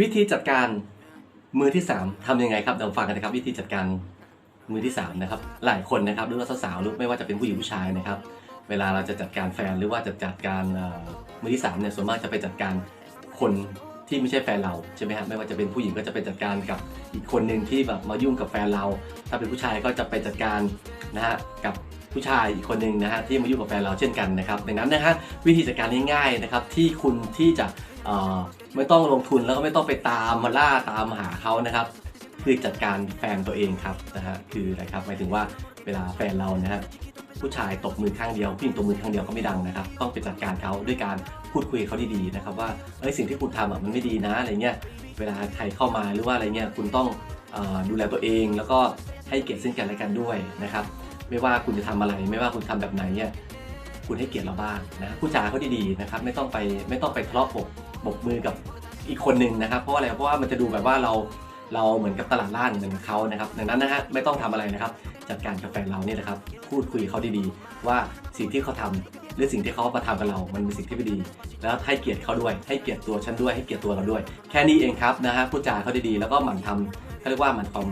วิธีจัดการมือที่สามทำยังไงครับเดี๋ยวฟังกันนะครับ วิธีจัดการมือที่สามนะครับหลายคนนะครับหรือว่าสาวๆหรือไม่ว่าจะเป็นผู้หญิงผู้ชายนะครับ เวลาเราจะจัดการแฟนหรือว่าจะจัดการมือที่สามเนี่ยส่วนมากจะไปจัดการคนที่ไม่ใช่แฟนเราใช่ไหมครับไม่ว่าจะเป็นผู้หญิงก็จะไปจัดการกับอีกคนหนึ่งที่แบบมายุ่งกับแฟนเรา ถ้าเป็นผู้ชายก็จะไปจัดการนะฮะกับผู้ชายอีกคนหนึ่งนะฮะที่มายุ่งกับแฟนเราเช่นกันนะครับดังนั้นนะฮะวิธีจัดการง่ายๆนะครับที่คุณที่จะ ไม่ต้องลงทุนแล้วก็ไม่ต้องไปตามมาล่าตามหาเขานะครับ คือจัดการแฟนตัวเองครับนะฮะคืออะไรครับหมายถึงว่าเวลาแฟนเรานะฮะผู้ชายตบมือข้างเดียวผู้หญิงตบมือข้างเดียวก็ไม่ดังนะครับ ต้องไปจัดการเขาด้วยการพูดคุยเขาดีๆนะครับว่าเอ้ยสิ่งที่คุณทำอะมันไม่ดีนะอะไรเงี้ยเวลาใครเข้ามาหรือว่าอะไรเงี้ยคุณต้องดูแลตัวเอง แล้วก็ให้เกียรติซึ่งกันและกันด้วยนะครับ ไม่ว่าคุณจะทำอะไร ไม่ว่าคุณทำแบบไหนเนี่ยคุณให้เกียรติเราบ้างนะพูดจาเขาดีๆนะครับ ไม่ต้องไปไม่ต้องไปทะเลาะบก บกมือกับอีกคนหนึ่งนะครับ เพราะว่าอะไรเพราะว่ามันจะดูแบบว่าเราเราเหมือนกับตลาดล่างเหมือนเขานะครับดังนั้นนะฮะไม่ต้องทำอะไรนะครับ จัดการกับแฟนเราเนี่ยนะครับ พูดคุยเขาดีๆ ว่าสิ่งที่เขาทำ หรือสิ่งที่เขามาทำกับเรา มันเป็นสิ่งที่ไม่ดี แล้วให้เกียรติเขาด้วย ให้เกียรติตัวฉันด้วย ให้เกียรติตัวเราด้วย แค่นี้เองครับนะฮะพูดจาเขาดีๆ แล้วก็หมั่นทำเขาเรียกว่าหมั่นความ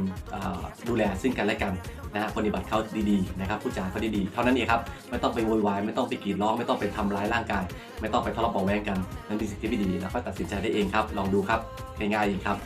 ดูแลซึ่งกันและกันนะฮะปฏิบัติเขาดีๆนะครับพูดจาเขาดีๆ เท่านั้นเองครับ ไม่ต้องไปโวยวาย ไม่ต้องไปกรีดร้อง ไม่ต้องไปทำร้ายร่างกาย ไม่ต้องไปทะเลาะเบาะแวงกัน นั่นเป็นสิ่งที่ไม่ดี แล้วก็ตัดสินใจได้เองครับ ลองดูครับ ง่ายๆเองครับ